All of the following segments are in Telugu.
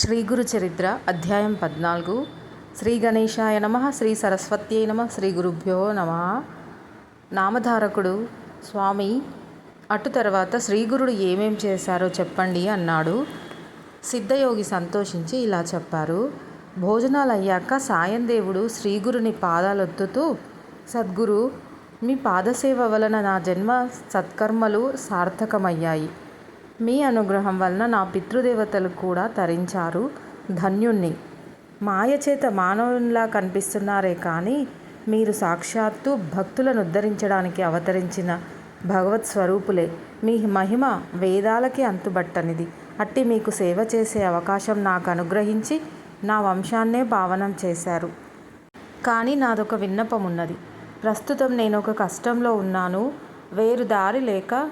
శ్రీ గురు చరిత్ర అధ్యాయం పద్నాలుగు. శ్రీ గణేశాయ నమ శ్రీ సరస్వత్యై నమ శ్రీ గురుభ్యో నమ. నామధారకుడు స్వామి అటు తర్వాత శ్రీగురుడు ఏమేం చేశారో చెప్పండి అన్నాడు. సిద్ధయోగి సంతోషించి ఇలా చెప్పారు. భోజనాలు అయ్యాక సాయం దేవుడు శ్రీగురుని పాదాలొత్తుతూ సద్గురు మీ పాదసేవ వలన నా జన్మ సత్కర్మలు సార్థకమయ్యాయి. మీ అనుగ్రహం వలన నా పితృదేవతలు కూడా తరించారు. ధన్యుణ్ణి. మాయ చేత మానవునిలా కనిపిస్తున్నారే కానీ మీరు సాక్షాత్తు భక్తులను ఉద్ధరించడానికి అవతరించిన భగవత్ స్వరూపులే. మీ మహిమ వేదాలకి అంతుబట్టనిది. అట్టి మీకు సేవ చేసే అవకాశం నాకు అనుగ్రహించి నా వంశాన్నే పావనం చేశారు. కానీ నాదొక విన్నపం ఉన్నది ప్రస్తుతం నేను ఒక కష్టంలో ఉన్నాను. వేరు దారి లేక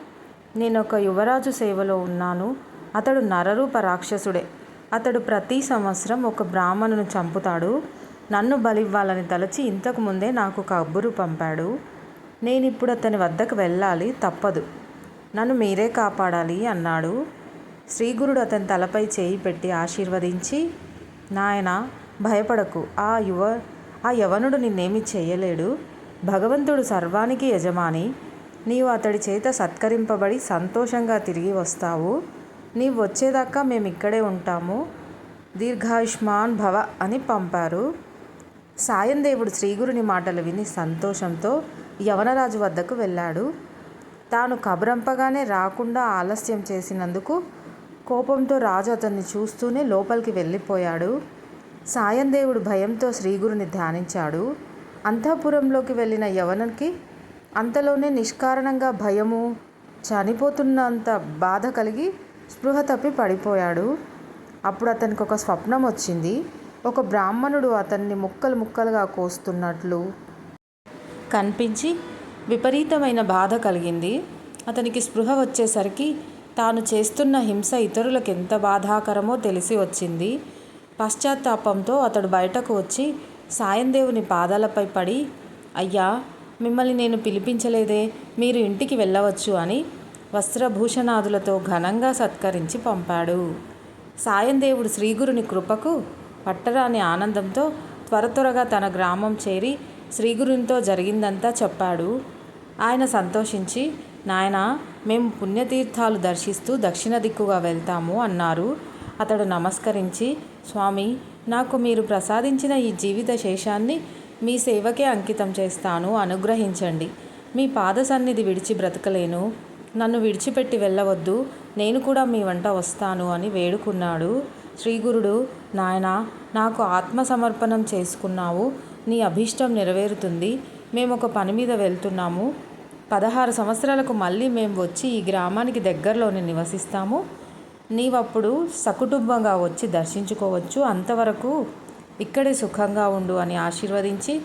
నేను ఒక యువరాజు సేవలో ఉన్నాను. అతడు నరరూప రాక్షసుడే. అతడు ప్రతి సంవత్సరం ఒక బ్రాహ్మణును చంపుతాడు. నన్ను బలివ్వాలని తలచి ఇంతకు ముందే నాకు కబ్బురు పంపాడు. నేను ఇప్పుడు అతని వద్దకు వెళ్ళాలి తప్పదు. నన్ను మీరే కాపాడాలి అన్నాడు. శ్రీగురుడు అతని తలపై చేయి పెట్టి ఆశీర్వదించి నాయన భయపడకు. ఆ యువ ఆ యవనుడు నిన్నేమి చేయలేడు. భగవంతుడు సర్వానికి యజమాని. నీవు అతడి చేత సత్కరింపబడి సంతోషంగా తిరిగి వస్తావు. నీవు వచ్చేదాకా మేము ఇక్కడే ఉంటాము. దీర్ఘాయుష్మాన్ భవ అని పంపారు. సాయం దేవుడు శ్రీగురుని మాటలు విని సంతోషంతో యవనరాజు వద్దకు వెళ్ళాడు. తాను కబురంపగానే రాకుండా ఆలస్యం చేసినందుకు కోపంతో రాజు అతన్ని చూస్తూనే లోపలికి వెళ్ళిపోయాడు. సాయం దేవుడు భయంతో శ్రీగురుని ధ్యానించాడు. అంతఃపురంలోకి వెళ్ళిన యవనకి అంతలోనే నిష్కారణంగా భయము చనిపోతున్నంత బాధ కలిగి స్పృహ తప్పి పడిపోయాడు. అప్పుడు అతనికి ఒక స్వప్నం వచ్చింది. ఒక బ్రాహ్మణుడు అతన్ని ముక్కలు ముక్కలుగా కోస్తున్నట్లు కనిపించి విపరీతమైన బాధ కలిగింది. అతనికి స్పృహ వచ్చేసరికి తాను చేస్తున్న హింస ఇతరులకు ఎంత బాధాకరమో తెలిసి వచ్చింది. పశ్చాత్తాపంతో అతడు బయటకు వచ్చి సాయందేవుని పాదాలపై పడి అయ్యా మిమ్మల్ని నేను పిలిపించలేదే మీరు ఇంటికి వెళ్ళవచ్చు అని వస్త్రభూషణాదులతో ఘనంగా సత్కరించి పంపాడు. సాయందేవుడు శ్రీగురుని కృపకు పట్టరాని ఆనందంతో త్వర త్వరగా తన గ్రామం చేరి శ్రీగురునితో జరిగిందంతా చెప్పాడు. ఆయన సంతోషించి నాయన మేము పుణ్యతీర్థాలు దర్శిస్తూ దక్షిణ దిక్కుగా వెళ్తాము అన్నారు. అతడు నమస్కరించి స్వామి నాకు మీరు ప్రసాదించిన ఈ జీవిత శేషాన్ని మీ సేవకే అంకితం చేస్తాను. అనుగ్రహించండి. మీ పాద సన్నిధి విడిచి బ్రతకలేను. నన్ను విడిచిపెట్టి వెళ్ళవద్దు. నేను కూడా మీ వంట వస్తాను అని వేడుకున్నాడు. శ్రీగురుడు నాయన నాకు ఆత్మ సమర్పణం చేసుకున్నావు. నీ అభీష్టం నెరవేరుతుంది. మేము ఒక పని మీద వెళ్తున్నాము. పదహారు సంవత్సరాలకు మళ్ళీ మేము వచ్చి ఈ గ్రామానికి దగ్గరలోనే నివసిస్తాము. నీవప్పుడు సకుటుంబంగా వచ్చి దర్శించుకోవచ్చు. అంతవరకు ఇక్కడే సుఖంగా ఉండు అని ఆశీర్వదించి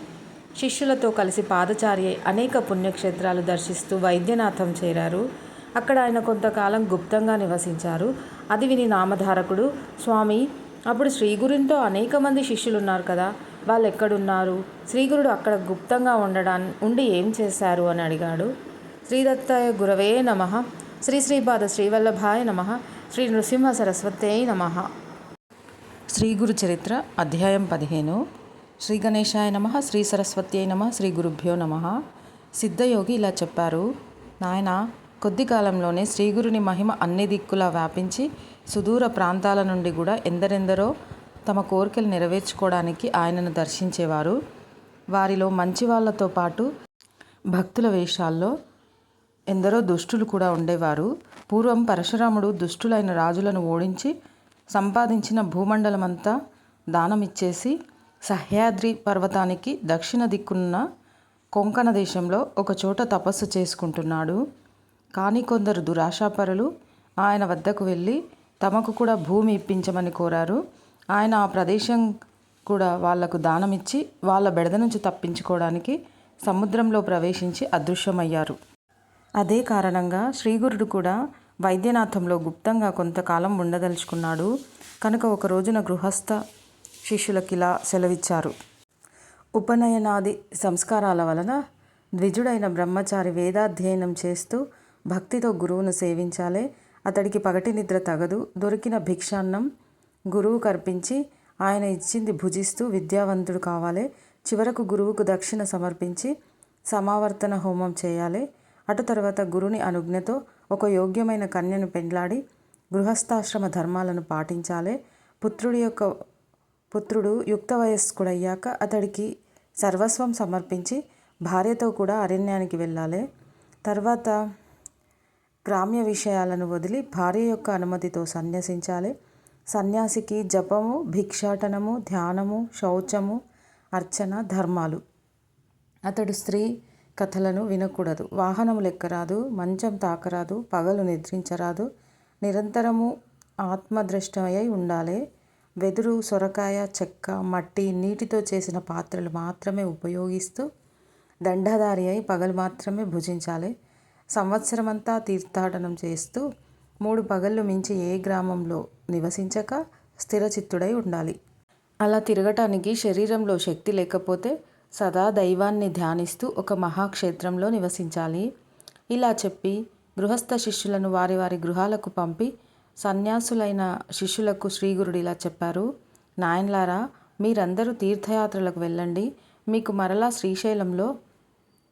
శిష్యులతో కలిసి పాదచారి అనేక పుణ్యక్షేత్రాలు దర్శిస్తూ వైద్యనాథం చేరారు. అక్కడ ఆయన కొంతకాలం గుప్తంగా నివసించారు. అది విని నామధారకుడు స్వామి అప్పుడు శ్రీగురునితో అనేక మంది శిష్యులు ఉన్నారు కదా వాళ్ళు ఎక్కడున్నారు శ్రీగురుడు అక్కడ గుప్తంగా ఉండడాన్ని ఉండి ఏం చేశారు? అని అడిగాడు. శ్రీదత్తాయ గురవే నమ శ్రీ శ్రీపాద శ్రీవల్లభాయ నమ శ్రీ నృసింహ సరస్వతే నమ. శ్రీ గురు చరిత్ర అధ్యాయం పదిహేను. శ్రీ గణేశాయ నమ శ్రీ సరస్వతి నమ శ్రీ గురుభ్యో నమ. సిద్ధయోగి ఇలా చెప్పారు నాయన కొద్ది కాలంలోనే శ్రీగురుని మహిమ అన్ని దిక్కులా వ్యాపించి సుదూర ప్రాంతాల నుండి కూడా ఎందరెందరో తమ కోరికలు నెరవేర్చుకోవడానికి ఆయనను దర్శించేవారు. వారిలో మంచి వాళ్ళతో పాటు భక్తుల వేషాల్లో ఎందరో దుష్టులు కూడా ఉండేవారు. పూర్వం పరశురాముడు దుష్టులైన రాజులను ఓడించి సంపాదించిన భూమండలమంతా దానమిచ్చేసి సహ్యాద్రి పర్వతానికి దక్షిణ దిక్కున్న కొంకణ దేశంలో ఒకచోట తపస్సు చేసుకుంటున్నాడు. కానీ కొందరు దురాశాపరులు ఆయన వద్దకు వెళ్ళి తమకు కూడా భూమి ఇప్పించమని కోరారు. ఆయన ఆ ప్రదేశం కూడా వాళ్ళకు దానమిచ్చి వాళ్ళ బెడద నుంచి తప్పించుకోవడానికి సముద్రంలో ప్రవేశించి అదృశ్యమయ్యారు. అదే కారణంగా శ్రీగురుడు కూడా వైద్యనాథంలో గుప్తంగా కొంతకాలం ఉండదలుచుకున్నాడు. కనుక ఒక రోజున గృహస్థ శిష్యులకిలా సెలవిచ్చారు. ఉపనయనాది సంస్కారాల వలన ద్విజుడైన బ్రహ్మచారి వేదాధ్యయనం చేస్తూ భక్తితో గురువును సేవించాలే. అతడికి పగటి నిద్ర తగదు. దొరికిన భిక్షాన్నం గురువు కర్పించి ఆయన ఇచ్చింది భుజిస్తూ విద్యావంతుడు కావాలి. చివరకు గురువుకు దక్షిణ సమర్పించి సమావర్తన హోమం చేయాలి. అటు తర్వాత గురుని అనుజ్ఞతో ఒక యోగ్యమైన కన్యను పెండ్లాడి గృహస్థాశ్రమ ధర్మాలను పాటించాలి. పుత్రుడి యొక్క పుత్రుడు యుక్త వయస్కుడయ్యాక అతడికి సర్వస్వం సమర్పించి భార్యతో కూడా అరణ్యానికి వెళ్ళాలి. తర్వాత గ్రామ్య విషయాలను వదిలి భార్య యొక్క అనుమతితో సన్యసించాలి. సన్యాసికి జపము భిక్షాటనము ధ్యానము శౌచము అర్చన ధర్మాలు. అతడు స్త్రీ కథలను వినకూడదు. వాహనములు ఎక్కరాదు మంచం తాకరాదు పగలు నిద్రించరాదు. నిరంతరము ఆత్మదృష్టమై ఉండాలి. వెదురు సొరకాయ చెక్క మట్టి నీటితో చేసిన పాత్రలు మాత్రమే ఉపయోగిస్తూ దండధారి అయి పగలు మాత్రమే భుజించాలి. సంవత్సరమంతా తీర్థాటనం చేస్తూ మూడు పగళ్ళు మించి ఏ గ్రామంలో నివసించక స్థిరచిత్తుడై ఉండాలి. అలా తిరగటానికి శరీరంలో శక్తి లేకపోతే సదా దైవాన్ని ధ్యానిస్తూ ఒక మహాక్షేత్రంలో నివసించాలి. ఇలా చెప్పి గృహస్థ శిష్యులను వారి వారి గృహాలకు పంపి సన్యాసులైన శిష్యులకు శ్రీగురుడు ఇలా చెప్పారు. నాయన్లారా మీరందరూ తీర్థయాత్రలకు వెళ్ళండి. మీకు మరలా శ్రీశైలంలో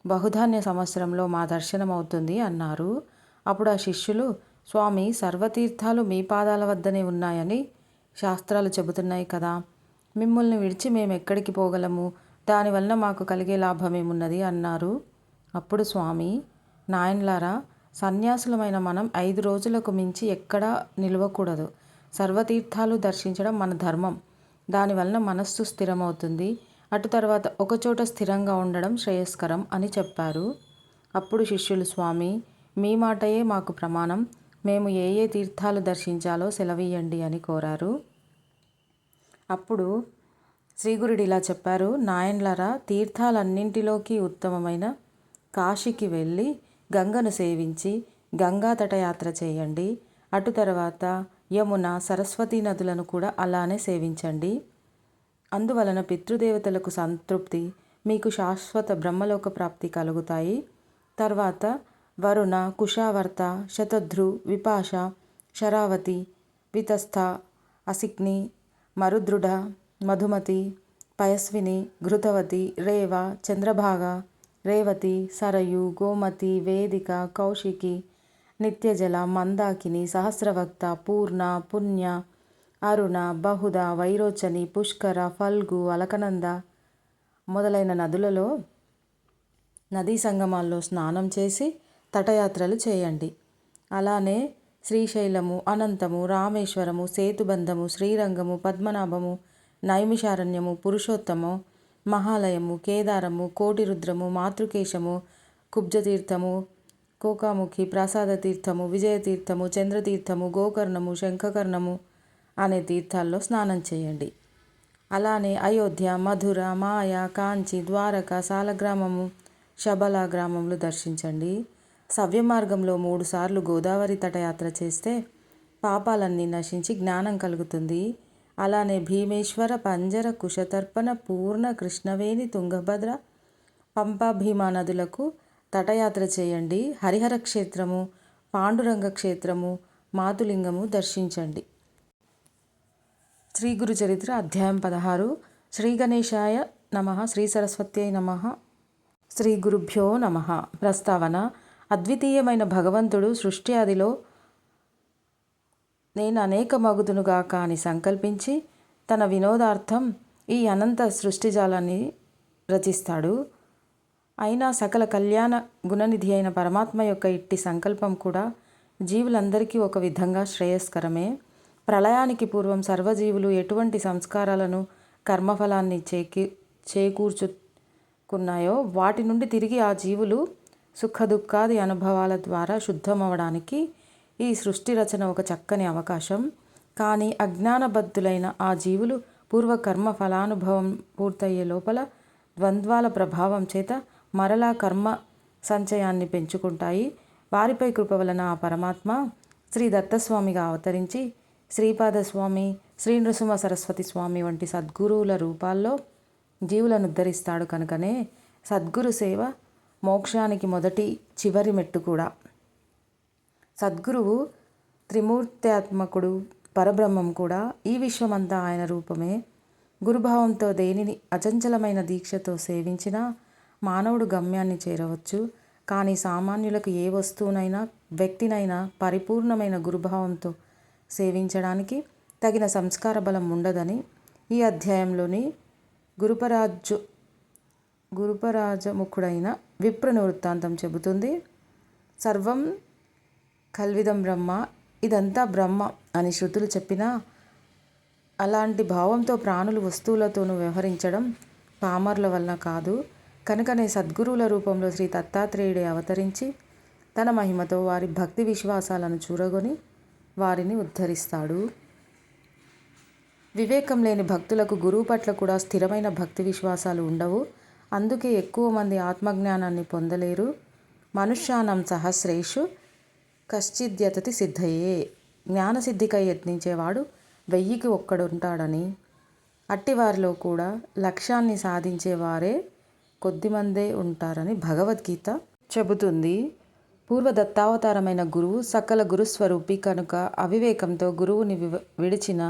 బహుధాన్య సంవత్సరంలో మా దర్శనం అవుతుంది అన్నారు. అప్పుడు ఆ శిష్యులు స్వామి సర్వతీర్థాలు మీ పాదాల వద్దనే ఉన్నాయని శాస్త్రాలు చెబుతున్నాయి కదా. మిమ్మల్ని విడిచి మేము ఎక్కడికి పోగలము? దానివల్ల మాకు కలిగే లాభమేమున్నది? అన్నారు. అప్పుడు స్వామి నాయన్లారా సన్యాసులమైన మనం ఐదు రోజులకు మించి ఎక్కడా నిలవకూడదు. సర్వతీర్థాలు దర్శించడం మన ధర్మం. దానివలన మనస్సు స్థిరమవుతుంది. అటు తర్వాత ఒకచోట స్థిరంగా ఉండడం శ్రేయస్కరం అని చెప్పారు. అప్పుడు శిష్యులు స్వామి మీ మాటయే మాకు ప్రమాణం. మేము ఏ ఏ తీర్థాలు దర్శించాలో సెలవీయండి అని కోరారు. అప్పుడు శ్రీగురుడు ఇలా చెప్పారు నాయన్లరా తీర్థాలన్నింటిలోకి ఉత్తమమైన కాశీకి వెళ్ళి గంగను సేవించి గంగా తటయాత్ర చేయండి. అటు తర్వాత యమున సరస్వతీ నదులను కూడా అలానే సేవించండి. అందువలన పితృదేవతలకు సంతృప్తి మీకు శాశ్వత బ్రహ్మలోక ప్రాప్తి కలుగుతాయి. తర్వాత వరుణ కుషావర్త శతధృ విపాష శరావతి వితస్థ అసిగ్ని మరుద్రుడ మధుమతి పయస్విని ఘృతవతి రేవ చంద్రభాగ రేవతి సరయు గోమతి వేదిక కౌశికి నిత్యజల మందాకిని సహస్రవక్త పూర్ణ పుణ్య అరుణ బహుద వైరోచని పుష్కర ఫల్గు అలకనంద మొదలైన నదులలో నదీ సంగమాల్లో స్నానం చేసి తటయాత్రలు చేయండి. అలానే శ్రీశైలము అనంతము రామేశ్వరము సేతుబంధము శ్రీరంగము పద్మనాభము నైమిషారణ్యము పురుషోత్తము మహాలయము కేదారము కోటిరుద్రము మాతృకేశము కుబ్జతీర్థము కోకాముఖి ప్రసాద తీర్థము విజయతీర్థము చంద్రతీర్థము గోకర్ణము శంఖకర్ణము అనే తీర్థాల్లో స్నానం చేయండి. అలానే అయోధ్య మధుర మాయ కాంచి ద్వారక సాలగ్రామము శబల గ్రామములు దర్శించండి. సవ్య మార్గంలో మూడుసార్లు గోదావరి తటయాత్ర చేస్తే పాపాలన్నీ నశించి జ్ఞానం కలుగుతుంది. అలానే భీమేశ్వర పంజర కుశతర్పణ పూర్ణ కృష్ణవేణి తుంగభద్ర పంపా భీమా నదులకు తటయాత్ర చేయండి. హరిహర క్షేత్రము పాండురంగ క్షేత్రము మాతులింగము దర్శించండి. శ్రీ గురు చరిత్ర అధ్యాయం పదహారు. శ్రీ గణేశాయ నమ. శ్రీ సరస్వత్యై నమ. శ్రీ గురుభ్యో నమ. ప్రస్తావన అద్వితీయమైన భగవంతుడు సృష్టి ఆదిలో నేను అనేక మగుదునుగాక అని సంకల్పించి తన వినోదార్థం ఈ అనంత సృష్టిజాలాన్ని రచిస్తాడు. అయినా సకల కళ్యాణ గుణనిధి అయిన పరమాత్మ యొక్క ఇట్టి సంకల్పం కూడా జీవులందరికీ ఒక విధంగా శ్రేయస్కరమే. ప్రళయానికి పూర్వం సర్వజీవులు ఎటువంటి సంస్కారాలను కర్మఫలాన్ని చేకి చేకూర్చుకున్నాయో వాటి నుండి తిరిగి ఆ జీవులు సుఖ దుఃఖాది అనుభవాల ద్వారా శుద్ధమవడానికి ఈ సృష్టి రచన ఒక చక్కని అవకాశం. కానీ అజ్ఞానబద్ధులైన ఆ జీవులు పూర్వకర్మ ఫలానుభవం పూర్తయ్యే లోపల ద్వంద్వాల ప్రభావం చేత మరలా కర్మ సంచయాన్ని పెంచుకుంటాయి. వారిపై కృప వలన ఆ పరమాత్మ శ్రీ దత్తస్వామిగా అవతరించి శ్రీపాదస్వామి శ్రీ నృసింహ సరస్వతి స్వామి వంటి సద్గురువుల రూపాల్లో జీవులను ఉద్ధరిస్తాడు కనుకనే సద్గురు సేవ మోక్షానికి మొదటి చివరి మెట్టు కూడా. సద్గురువు త్రిమూర్త్యాత్మకుడు పరబ్రహ్మం కూడా ఈ విశ్వమంతా ఆయన రూపమే. గురుభావంతో దేనిని అచంచలమైన దీక్షతో సేవించినా మానవుడు గమ్యాన్ని చేరవచ్చు. కానీ సామాన్యులకు ఏ వస్తువునైనా వ్యక్తినైనా పరిపూర్ణమైన గురుభావంతో సేవించడానికి తగిన సంస్కార బలం ఉండదని ఈ అధ్యాయంలోని గురుపరాజు గురుపరాజముఖుడైన విప్రుని వృత్తాంతం చెబుతుంది. సర్వం కల్విదం బ్రహ్మ. ఇదంతా బ్రహ్మ అని శృతులు చెప్పినా అలాంటి భావంతో ప్రాణులు వస్తువులతోనూ వ్యవహరించడం పామర్ల వలన కాదు. కనుకనే సద్గురువుల రూపంలో శ్రీ దత్తాత్రేయుడే అవతరించి తన మహిమతో వారి భక్తి విశ్వాసాలను చూరగొని వారిని ఉద్ధరిస్తాడు. వివేకం లేని భక్తులకు గురువు పట్ల కూడా స్థిరమైన భక్తి విశ్వాసాలు ఉండవు. అందుకే ఎక్కువ మంది ఆత్మజ్ఞానాన్ని పొందలేరు. మనుష్యానం సహస్రేషు. కశ్చిద్యతతి సిద్ధయే. జ్ఞానసిద్ధికై యత్నించేవాడు వెయ్యికి ఒక్కడుంటాడని. అట్టివారిలో కూడా లక్ష్యాన్ని సాధించేవారే కొద్దిమందే ఉంటారని భగవద్గీత చెబుతుంది. పూర్వ దత్తావతారమైన గురువు సకల గురుస్వరూపి కనుక అవివేకంతో గురువుని వి విడిచిన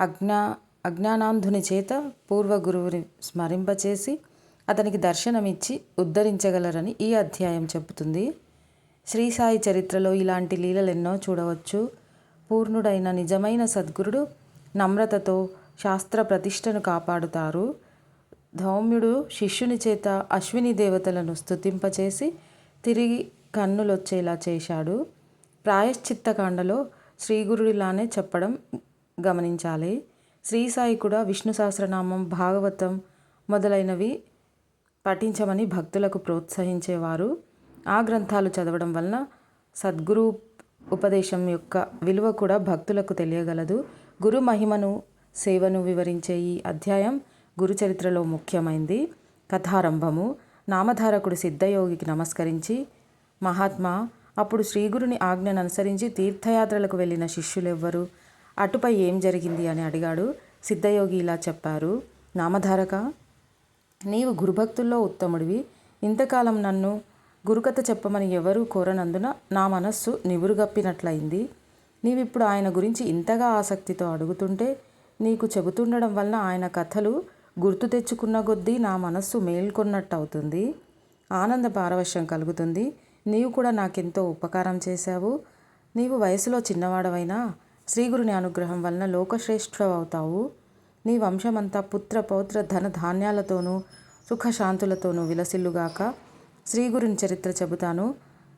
అజ్ఞా అజ్ఞానాంధుని చేత పూర్వ గురువుని స్మరింపచేసి అతనికి దర్శనమిచ్చి ఉద్ధరించగలరని ఈ అధ్యాయం చెబుతుంది. శ్రీసాయి చరిత్రలో ఇలాంటి లీలలెన్నో చూడవచ్చు. పూర్ణుడైన నిజమైన సద్గురుడు నమ్రతతో శాస్త్ర ప్రతిష్టను కాపాడుతారు. ధౌమ్యుడు శిష్యుని చేత అశ్విని దేవతలను స్తుతింపచేసి తిరిగి కన్నులొచ్చేలా చేశాడు. ప్రాయశ్చిత్తకాండలో శ్రీగురుడిలానే చెప్పడం గమనించాలి. శ్రీ సాయి కూడా విష్ణు సహస్రనామం భాగవతం మొదలైనవి పఠించమని భక్తులకు ప్రోత్సహించేవారు. ఆ గ్రంథాలు చదవడం వలన సద్గురు ఉపదేశం యొక్క విలువ కూడా భక్తులకు తెలియగలదు. గురు మహిమను సేవను వివరించే ఈ అధ్యాయం గురు చరిత్రలో ముఖ్యమైంది. కథారంభము. నామధారకుడు సిద్ధయోగికి నమస్కరించి మహాత్మా అప్పుడు శ్రీగురుని ఆజ్ఞను అనుసరించి తీర్థయాత్రలకు వెళ్ళిన శిష్యులెవ్వరు? అటుపై ఏం జరిగింది? అని అడిగాడు. సిద్ధయోగి ఇలా చెప్పారు. నామధారక నీవు గురుభక్తుల్లో ఉత్తముడివి. ఇంతకాలం నన్ను గురుకథ చెప్పమని ఎవరూ కోరనందున నా మనస్సు నివురుగప్పినట్లయింది. నీవిప్పుడు ఆయన గురించి ఇంతగా ఆసక్తితో అడుగుతుంటే నీకు చెబుతుండడం వలన ఆయన కథలు గుర్తు తెచ్చుకున్న కొద్దీ నా మనస్సు మేల్కొన్నట్టు అవుతుంది ఆనంద పారవశ్యం కలుగుతుంది. నీవు కూడా నాకెంతో ఉపకారం చేశావు. నీవు వయసులో చిన్నవాడవైనా శ్రీగురుని అనుగ్రహం వలన లోకశ్రేష్ఠుడవుతావు నీ వంశమంతా పుత్ర పౌత్ర ధన ధాన్యాలతోనూ సుఖశాంతులతోనూ విలసిల్లుగాక శ్రీగురుని చరిత్ర చెబుతాను.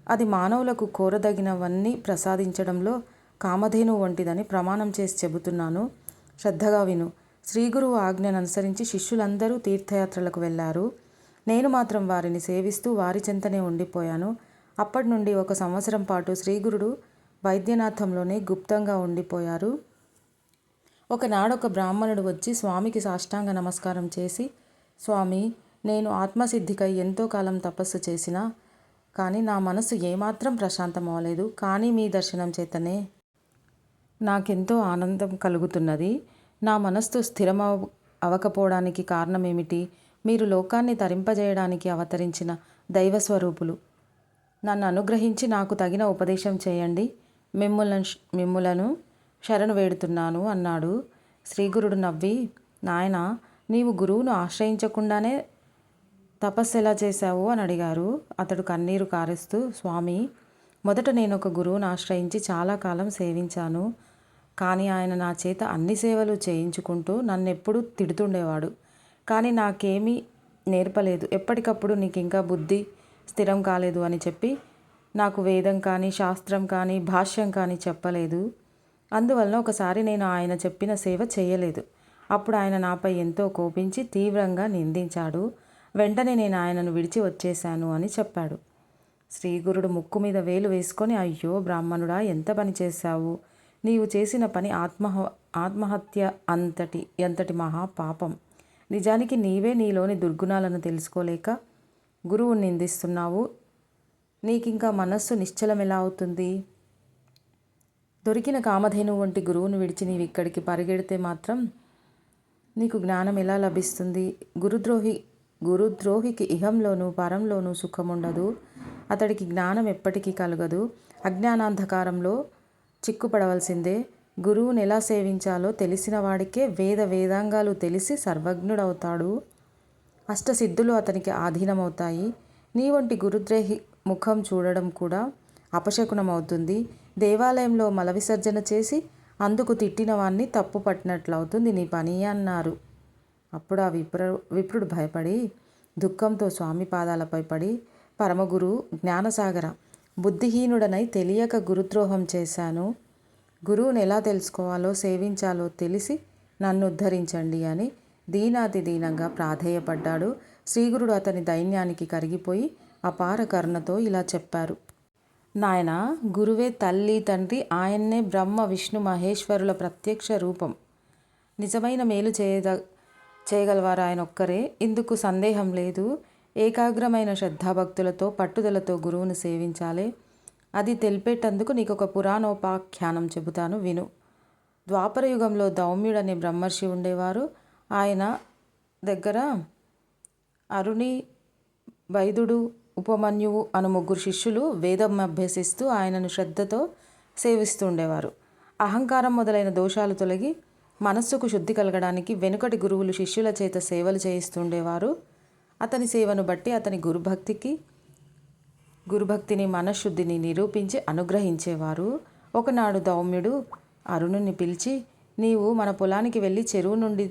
అది మానవులకు కోరదగినవన్నీ ప్రసాదించడంలో కామధేను వంటిదని ప్రమాణం చేసి చెబుతున్నాను. శ్రద్ధగా విను. శ్రీగురువు ఆజ్ఞను అనుసరించి శిష్యులందరూ తీర్థయాత్రలకు వెళ్ళారు నేను మాత్రం వారిని సేవిస్తూ వారి చెంతనే ఉండిపోయాను. అప్పటి నుండి ఒక సంవత్సరం పాటు శ్రీగురుడు వైద్యనాథంలోనే గుప్తంగా ఉండిపోయారు. ఒకనాడొక బ్రాహ్మణుడు వచ్చి స్వామికి సాష్టాంగ నమస్కారం చేసి స్వామి నేను ఆత్మసిద్ధికై ఎంతో కాలం తపస్సు చేసినా కానీ నా మనసు ఏమాత్రం ప్రశాంతం అవ్వలేదు కానీ మీ దర్శనం చేతనే నాకెంతో ఆనందం కలుగుతున్నది. నా మనస్సు స్థిరం అవకపోవడానికి కారణమేమిటి? మీరు లోకాన్ని తరింపజేయడానికి అవతరించిన దైవస్వరూపులు. నన్ను అనుగ్రహించి నాకు తగిన ఉపదేశం చేయండి. మిమ్ములను మిమ్ములను శరణు వేడుతున్నాను అన్నాడు. శ్రీగురుడు నవ్వి నాయన నీవు గురువును ఆశ్రయించకుండానే తపస్సు ఎలా చేశావు? అని అడిగారు. అతడు కన్నీరు కారుస్తూ స్వామి మొదట నేను ఒక గురువును ఆశ్రయించి చాలా కాలం సేవించాను. కానీ ఆయన నా చేత అన్ని సేవలు చేయించుకుంటూ నన్నెప్పుడూ తిడుతుండేవాడు. కానీ నాకేమీ నేర్పలేదు. ఎప్పటికప్పుడు నీకు ఇంకా బుద్ధి స్థిరం కాలేదు అని చెప్పి నాకు వేదం కానీ శాస్త్రం కానీ భాష్యం కానీ చెప్పలేదు. అందువలన ఒకసారి నేను ఆయన చెప్పిన సేవ చేయలేదు. అప్పుడు ఆయన నాపై ఎంతో కోపించి తీవ్రంగా నిందించాడు. వెంటనే నేను ఆయనను విడిచి వచ్చేశాను అని చెప్పాడు. శ్రీగురుడు ముక్కు మీద వేలు వేసుకొని అయ్యో బ్రాహ్మణుడా ఎంత పని చేశావు? నీవు చేసిన పని ఆత్మహ ఆత్మహత్య అంతటి ఎంతటి మహా పాపం. నిజానికి నీవే నీలోని దుర్గుణాలను తెలుసుకోలేక గురువు నిందిస్తున్నావు. నీకింకా మనస్సు నిశ్చలం ఎలా అవుతుంది? దొరికిన కామధేను వంటి గురువును విడిచి నీవు ఇక్కడికి పరిగెడితే మాత్రం నీకు జ్ఞానం ఎలా లభిస్తుంది? గురుద్రోహి గురుద్రోహికి ఇహంలోనూ పరంలోనూ సుఖముండదు. అతడికి జ్ఞానం ఎప్పటికీ కలగదు. అజ్ఞానాంధకారంలో చిక్కుపడవలసిందే. గురువుని ఎలా సేవించాలో తెలిసిన వాడికే వేద వేదాంగాలు తెలిసి సర్వజ్ఞుడవుతాడు. అష్టసిద్ధులు అతనికి ఆధీనమవుతాయి. నీ వంటి గురుద్రోహి ముఖం చూడడం కూడా అపశకునమవుతుంది. దేవాలయంలో మల విసర్జన చేసి అందుకు తిట్టిన వాణ్ణి తప్పు పట్టినట్లవుతుంది నీ పని అన్నారు. అప్పుడు ఆ విప్ర విప్రుడు భయపడి దుఃఖంతో స్వామి పాదాలపై పడి పరమగురు జ్ఞానసాగర బుద్ధిహీనుడనై తెలియక గురుద్రోహం చేశాను. గురువుని ఎలా తెలుసుకోవాలో సేవించాలో తెలిసి నన్ను ఉద్ధరించండి అని దీనాతి దీనంగా ప్రాధేయపడ్డాడు. శ్రీగురుడు అతని దైన్యానికి కరిగిపోయి అపార కరుణతో ఇలా చెప్పారు. నాయన గురువే తల్లి తండ్రి ఆయన్నే బ్రహ్మ విష్ణు మహేశ్వరుల ప్రత్యక్ష రూపం. నిజమైన మేలు చేయద చేయగలవారు ఆయన ఒక్కరే. ఇందుకు సందేహం లేదు. ఏకాగ్రమైన శ్రద్ధాభక్తులతో పట్టుదలతో గురువును సేవించాలి. అది తెలిపేటందుకు నీకు ఒక పురాణోపాఖ్యానం చెబుతాను విను. ద్వాపర యుగంలో దౌమ్యుడనే బ్రహ్మర్షి ఉండేవారు. ఆయన దగ్గర అరుణి వైదుడు ఉపమన్యువు అను ముగ్గురు శిష్యులు వేదం అభ్యసిస్తూ ఆయనను శ్రద్ధతో సేవిస్తుండేవారు అహంకారం మొదలైన దోషాలు తొలగి మనస్సుకు శుద్ధి కలగడానికి వెనుకటి గురువులు శిష్యుల చేత సేవలు చేయిస్తుండేవారు. అతని సేవను బట్టి అతని గురుభక్తికి గురుభక్తిని మనశ్శుద్ధిని నిరూపించి అనుగ్రహించేవారు. ఒకనాడు దౌమ్యుడు అరుణుని పిలిచి నీవు మన పొలానికి వెళ్ళి చెరువు నుండి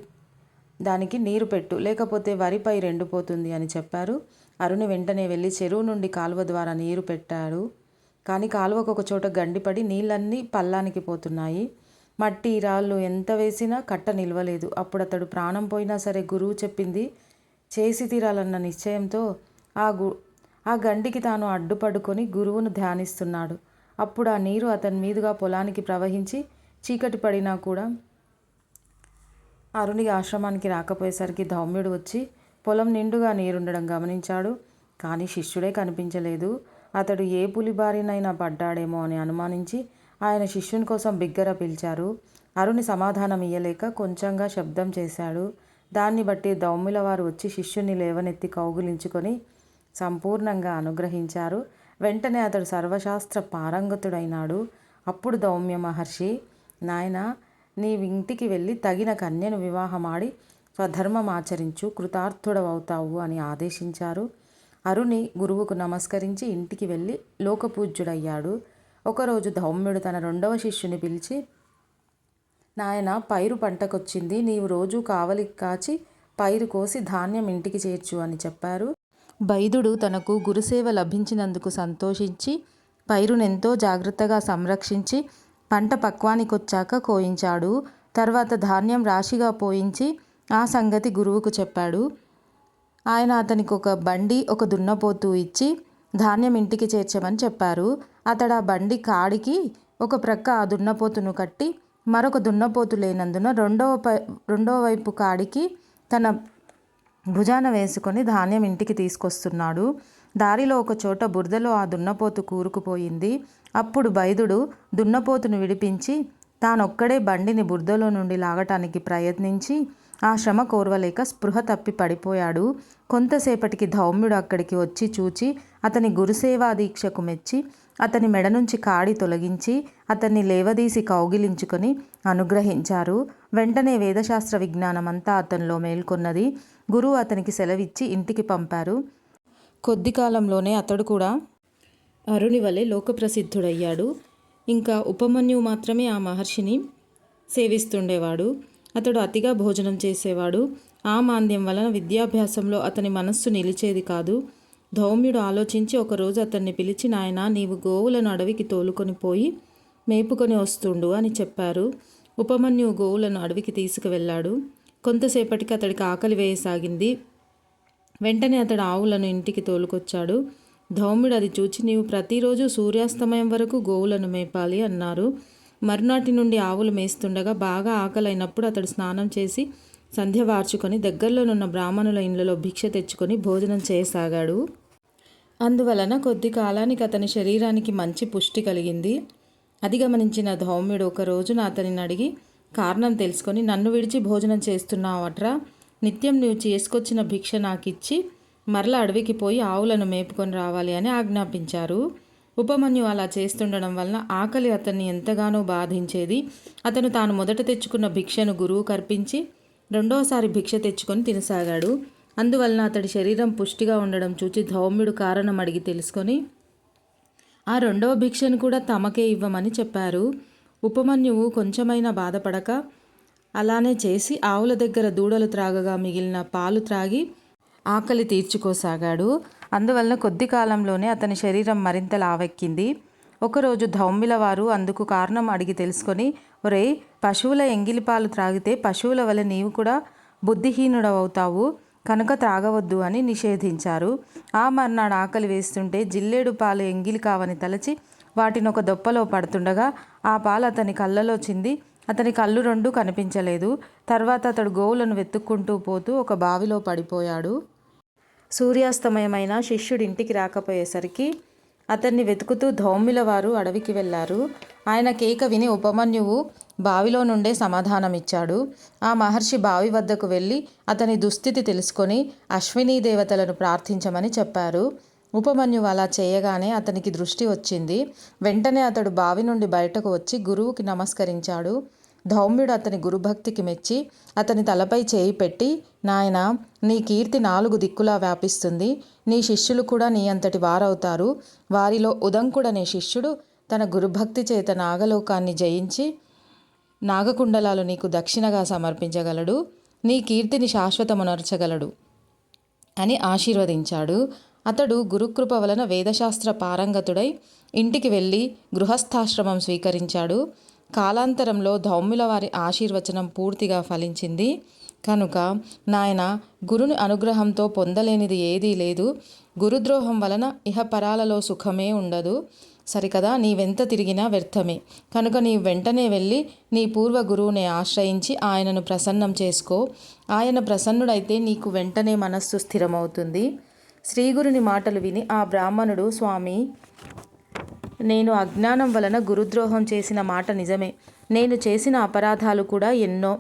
దానికి నీరు పెట్టు లేకపోతే వరిపై రెండుపోతుంది అని చెప్పారు. అరుణు వెంటనే వెళ్ళి చెరువు నుండి కాలువ ద్వారా నీరు పెట్టాడు. కానీ కాలువకు ఒక చోట గండిపడి నీళ్ళన్నీ పల్లానికి పోతున్నాయి. మట్టి రాళ్ళు ఎంత వేసినా కట్ట నిలవలేదు. అప్పుడు అతడు ప్రాణం పోయినా సరే గురువు చెప్పింది చేసి తీరాలన్న నిశ్చయంతో ఆ గు ఆ గండికి తాను అడ్డుపడుకొని గురువును ధ్యానిస్తున్నాడు. అప్పుడు ఆ నీరు అతని మీదుగా పొలానికి ప్రవహించి చీకటి పడినా కూడా అరుణి ఆశ్రమానికి రాకపోయేసరికి ధౌమ్యుడు వచ్చి పొలం నిండుగా నీరుండడం గమనించాడు. కానీ శిష్యుడే కనిపించలేదు. అతడు ఏ పులి బారినైనా పడ్డాడేమో అని అనుమానించి ఆయన శిష్యుని కోసం బిగ్గర పిలిచారు. అరుణి సమాధానం ఇయ్యలేక కొంచెంగా శబ్దం చేశాడు. దాన్ని బట్టి దౌమ్యుల వారు వచ్చి శిష్యుని లేవనెత్తి కౌగులించుకొని సంపూర్ణంగా అనుగ్రహించారు. వెంటనే అతడు సర్వశాస్త్ర పారంగతుడైనాడు. అప్పుడు దౌమ్య మహర్షి నాయన నీవింటికి వెళ్ళి తగిన కన్యను వివాహమాడి స్వధర్మం ఆచరించు కృతార్థుడవవుతావు అని ఆదేశించారు. అరుణి గురువుకు నమస్కరించి ఇంటికి వెళ్ళి లోకపూజ్యుడయ్యాడు. ఒకరోజు ధౌమ్యుడు తన రెండవ శిష్యుని పిలిచి నాయన పైరు పంటకొచ్చింది. నీవు రోజు కావలి కాచి పైరు కోసి ధాన్యం ఇంటికి చేర్చు అని చెప్పారు. బైదుడు తనకు గురుసేవ లభించినందుకు సంతోషించి పైరునెంతో జాగ్రత్తగా సంరక్షించి పంట పక్వానికొచ్చాక కోయించాడు. తర్వాత ధాన్యం రాశిగా పోయించి ఆ సంగతి గురువుకు చెప్పాడు. ఆయన అతనికి ఒక బండి ఒక దున్నపోతూ ఇచ్చి ధాన్యం ఇంటికి చేర్చమని చెప్పారు. అతడు ఆ బండి కాడికి ఒక ప్రక్క ఆ దున్నపోతును కట్టి మరొక దున్నపోతు లేనందున రెండవ పై రెండవ వైపు కాడికి తన భుజాన వేసుకొని ధాన్యం ఇంటికి తీసుకొస్తున్నాడు. దారిలో ఒక చోట బురదలో ఆ దున్నపోతు కూరుకుపోయింది. అప్పుడు బైదుడు దున్నపోతును విడిపించి తానొక్కడే బండిని బురదలో నుండి లాగటానికి ప్రయత్నించి ఆ శ్రమ కోర్వలేక స్పృహ తప్పి పడిపోయాడు. కొంతసేపటికి ధౌమ్యుడు అక్కడికి వచ్చి చూచి అతని గురుసేవా దీక్షకు మెచ్చి అతని మెడ నుంచి కాడి తొలగించి అతన్ని లేవదీసి కౌగిలించుకొని అనుగ్రహించారు. వెంటనే వేదశాస్త్ర విజ్ఞానం అంతా అతనిలో మేల్కొన్నది. గురువు అతనికి సెలవిచ్చి ఇంటికి పంపారు. కొద్ది కాలంలోనే అతడు కూడా అరుణి వలె లోకప్రసిద్ధుడయ్యాడు. ఇంకా ఉపమన్యు మాత్రమే ఆ మహర్షిని సేవిస్తుండేవాడు. అతడు అతిగా భోజనం చేసేవాడు. ఆ మాంద్యం వలన విద్యాభ్యాసంలో అతని మనస్సు నిలిచేది కాదు. ధౌమ్యుడు ఆలోచించి ఒకరోజు అతన్ని పిలిచి నాయన నీవు గోవులను అడవికి తోలుకొని పోయి మేపుకొని వస్తుండు అని చెప్పారు. ఉపమన్యు గోవులను అడవికి తీసుకువెళ్ళాడు. కొంతసేపటికి అతడికి ఆకలి వేయసాగింది. వెంటనే అతడు ఆవులను ఇంటికి తోలుకొచ్చాడు. ధౌమ్యుడు అది చూచి నీవు ప్రతిరోజు సూర్యాస్తమయం వరకు గోవులను మేపాలి అన్నారు. మరునాటి నుండి ఆవులు మేస్తుండగా బాగా ఆకలైనప్పుడు అతడు స్నానం చేసి సంధ్య వార్చుకొని దగ్గరలోనున్న బ్రాహ్మణుల ఇండ్లలో భిక్ష తెచ్చుకొని భోజనం చేయసాగాడు. అందువలన కొద్ది కాలానికి అతని శరీరానికి మంచి పుష్టి కలిగింది. అది గమనించిన ధౌమ్యుడు ఒక రోజున అతనిని అడిగి కారణం తెలుసుకొని నన్ను విడిచి భోజనం చేస్తున్నావట్రా? నిత్యం నువ్వు చేసుకొచ్చిన భిక్ష నాకిచ్చి మరల అడవికి పోయి ఆవులను మేపుకొని రావాలి అని ఆజ్ఞాపించారు. ఉపమన్యు అలా చేస్తుండడం వలన ఆకలి అతన్ని ఎంతగానో బాధించేది. అతను తాను మొదట తెచ్చుకున్న భిక్షను గురువు కర్పించి రెండోసారి భిక్ష తెచ్చుకొని తినసాగాడు. అందువలన అతడి శరీరం పుష్టిగా ఉండడం చూచి ధౌమ్యుడు కారణం అడిగి తెలుసుకొని ఆ రెండవ భిక్షను కూడా తమకే ఇవ్వమని చెప్పారు. ఉపమన్యువు కొంచెమైనా బాధపడక అలానే చేసి ఆవుల దగ్గర దూడలు త్రాగగా మిగిలిన పాలు త్రాగి ఆకలి తీర్చుకోసాగాడు. అందువలన కొద్ది కాలంలోనే అతని శరీరం మరింత లావెక్కింది. ఒకరోజు ధౌమ్మిల వారు అందుకు కారణం అడిగి తెలుసుకొని ఒరే పశువుల ఎంగిలి పాలు త్రాగితే పశువుల వల్ల నీవు కూడా బుద్ధిహీనుడవుతావు. కనుక త్రాగవద్దు అని నిషేధించారు. ఆ మర్నాడు ఆకలి వేస్తుంటే జిల్లేడు పాలు ఎంగిలి కావని తలచి వాటిని ఒక దొప్పలో పడుతుండగా ఆ పాలు అతని కళ్ళలో చింది. అతని కళ్ళు రెండు కనిపించలేదు. తర్వాత అతడు గోవులను వెతుక్కుంటూ పోతూ ఒక బావిలో పడిపోయాడు. సూర్యాస్తమయమైన శిష్యుడి ఇంటికి రాకపోయేసరికి అతన్ని వెతుకుతూ ధౌమ్యుల వారు అడవికి వెళ్ళారు. ఆయన కేక విని ఉపమన్యువు బావిలో నుండే సమాధానమిచ్చాడు. ఆ మహర్షి బావి వద్దకు వెళ్ళి అతని దుస్థితి తెలుసుకొని అశ్వినీ దేవతలను ప్రార్థించమని చెప్పారు. ఉపమన్యువు అలా చేయగానే అతనికి దృష్టి వచ్చింది. వెంటనే అతడు బావి నుండి బయటకు వచ్చి గురువుకి నమస్కరించాడు. ధౌమ్యుడు అతని గురుభక్తికి మెచ్చి అతని తలపై చేయి పెట్టి నాయన నీ కీర్తి నాలుగు దిక్కులా వ్యాపిస్తుంది. నీ శిష్యులు కూడా నీ అంతటి వారవుతారు. వారిలో ఉదంకుడనే శిష్యుడు తన గురుభక్తి చేత నాగలోకాన్ని జయించి నాగకుండలాలు నీకు దక్షిణగా సమర్పించగలడు. నీ కీర్తిని శాశ్వతమునర్చగలడు అని ఆశీర్వదించాడు. అతడు గురుకృప వలన వేదశాస్త్ర పారంగతుడై ఇంటికి వెళ్ళి గృహస్థాశ్రమం స్వీకరించాడు. కాలాంతరంలో ధౌమ్యుల వారి ఆశీర్వచనం పూర్తిగా ఫలించింది. కనుక నాయన గురుని అనుగ్రహంతో పొందలేనిది ఏదీ లేదు. గురుద్రోహం వలన ఇహపరాలలో సుఖమే ఉండదు. సరికదా నీవెంత తిరిగినా వ్యర్థమే. కనుక నీ వెంటనే వెళ్ళి నీ పూర్వ గురువుని ఆశ్రయించి ఆయనను ప్రసన్నం చేసుకో. ఆయన ప్రసన్నుడైతే నీకు వెంటనే మనస్సు స్థిరమవుతుంది. శ్రీగురుని మాటలు విని ఆ బ్రాహ్మణుడు స్వామి నేను అజ్ఞానం వలన గురుద్రోహం చేసిన మాట నిజమే. నేను చేసిన అపరాధాలు కూడా ఎన్నో.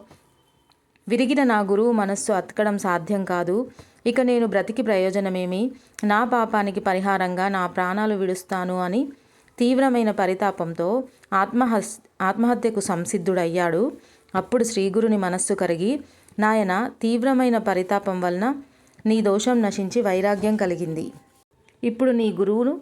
విరిగిన నా గురువు మనస్సు అతకడం సాధ్యం కాదు. ఇక నేను బ్రతికి ప్రయోజనమేమి? నా పాపానికి పరిహారంగా నా ప్రాణాలు విడుస్తాను అని తీవ్రమైన పరితాపంతో ఆత్మహస్ ఆత్మహత్యకు సంసిద్ధుడయ్యాడు. అప్పుడు శ్రీగురుని మనస్సు కరిగి నాయన తీవ్రమైన పరితాపం వలన నీ దోషం నశించి వైరాగ్యం కలిగింది. ఇప్పుడు నీ గురువును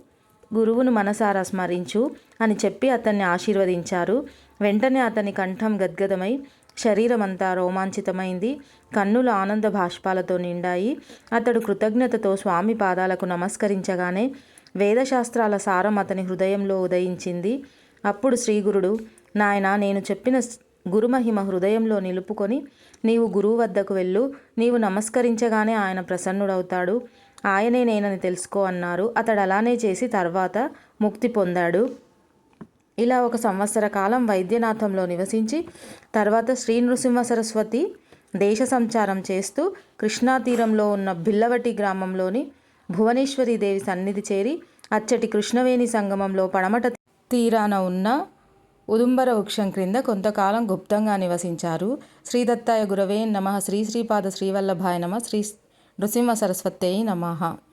గురువును మనసారా స్మరించు అని చెప్పి అతన్ని ఆశీర్వదించారు. వెంటనే అతని కంఠం గద్గదమై శరీరమంతా రోమాంచితమైంది. కన్నుల ఆనంద భాష్పాలతో నిండాయి. అతడు కృతజ్ఞతతో స్వామి పాదాలకు నమస్కరించగానే వేదశాస్త్రాల సారం అతని హృదయంలో ఉదయించింది. అప్పుడు శ్రీగురుడు నాయన నేను చెప్పిన గురుమహిమ హృదయంలో నిలుపుకొని నీవు గురువు వద్దకు వెళ్ళు. నీవు నమస్కరించగానే ఆయన ప్రసన్నుడవుతాడు. ఆయనే నేనని తెలుసుకో అన్నారు. అతడు అలానే చేసి తర్వాత ముక్తి పొందాడు. ఇలా ఒక సంవత్సర కాలం వైద్యనాథంలో నివసించి తర్వాత శ్రీ నృసింహ సరస్వతి దేశ సంచారం చేస్తూ కృష్ణా తీరంలో ఉన్న బిల్లవటి గ్రామంలోని భువనేశ్వరి దేవి సన్నిధి చేరి అచ్చటి కృష్ణవేణి సంగమంలో పడమట తీరాన ఉన్న ఉదుంబర వృక్షం క్రింద కొంతకాలం గుప్తంగా నివసించారు. శ్రీదత్తాయ గురవే నమ శ్రీ శ్రీపాద శ్రీవల్లభాయ నమ శ్రీ నృసింహ సరస్వత్యై నమః.